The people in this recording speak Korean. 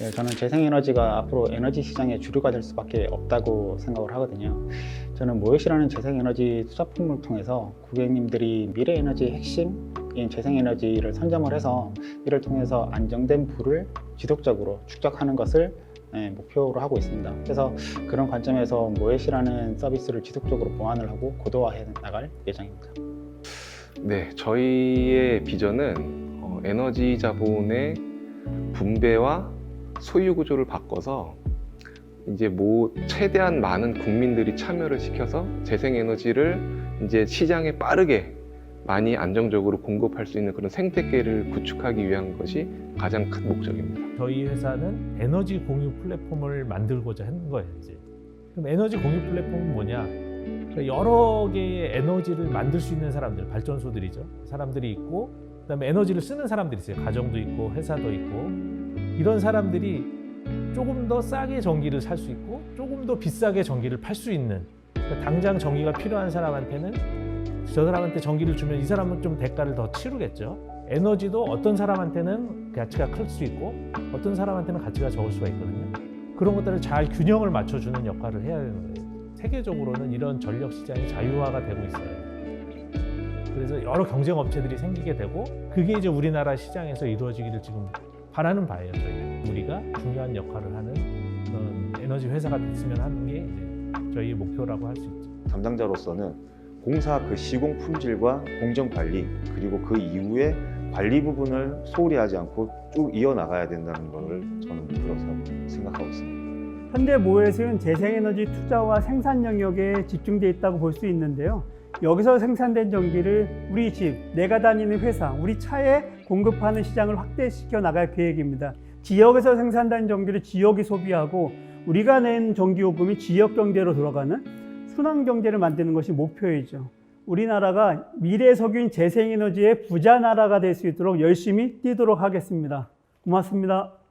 네, 저는 재생에너지가 앞으로 에너지 시장의 주류가 될 수밖에 없다고 생각을 하거든요. 저는 모요시라는 재생에너지 투자품을 통해서 고객님들이 미래 에너지의 핵심인 재생에너지를 선점을 해서 이를 통해서 안정된 부를 지속적으로 축적하는 것을 네, 목표로 하고 있습니다. 그래서 그런 관점에서 모에시라는 서비스를 지속적으로 보완을 하고 고도화해 나갈 예정입니다. 네, 저희의 비전은 어, 에너지 자본의 분배와 소유 구조를 바꿔서 이제 뭐 최대한 많은 국민들이 참여를 시켜서 재생 에너지를 이제 시장에 빠르게 많이 안정적으로 공급할 수 있는 그런 생태계를 구축하기 위한 것이 가장 큰 목적입니다. 저희 회사는 에너지 공유 플랫폼을 만들고자 하는 거예요. 이제. 그럼 에너지 공유 플랫폼은 뭐냐? 여러 개의 에너지를 만들 수 있는 사람들, 발전소들이죠. 사람들이 있고, 그다음에 에너지를 쓰는 사람들이 있어요. 가정도 있고, 회사도 있고, 이런 사람들이 조금 더 싸게 전기를 살 수 있고, 조금 더 비싸게 전기를 팔 수 있는. 그러니까 당장 전기가 필요한 사람한테는 저 사람한테 전기를 주면 이 사람은 좀 대가를 더 치르겠죠. 에너지도 어떤 사람한테는 가치가 클 수 있고 어떤 사람한테는 가치가 적을 수가 있거든요. 그런 것들을 잘 균형을 맞춰주는 역할을 해야 되는 거예요. 세계적으로는 이런 전력 시장이 자유화가 되고 있어요. 그래서 여러 경쟁 업체들이 생기게 되고 그게 이제 우리나라 시장에서 이루어지기를 지금 바라는 바예요. 저희 우리가 중요한 역할을 하는 그런 에너지 회사가 됐으면 하는 게 이제 저희 목표라고 할 수 있죠. 담당자로서는 공사 그 시공 품질과 공정 관리 그리고 그 이후에 관리 부분을 소홀히 하지 않고 쭉 이어나가야 된다는 것을 저는 생각하고 있습니다. 현대 모에서는 재생에너지 투자와 생산 영역에 집중되어 있다고 볼 수 있는데요. 여기서 생산된 전기를 우리 집, 내가 다니는 회사, 우리 차에 공급하는 시장을 확대시켜 나갈 계획입니다. 지역에서 생산된 전기를 지역이 소비하고 우리가 낸 전기요금이 지역 경제로 돌아가는 순환 경제를 만드는 것이 목표이죠. 우리나라가 미래 석유인 재생에너지의 부자 나라가 될 수 있도록 열심히 뛰도록 하겠습니다. 고맙습니다.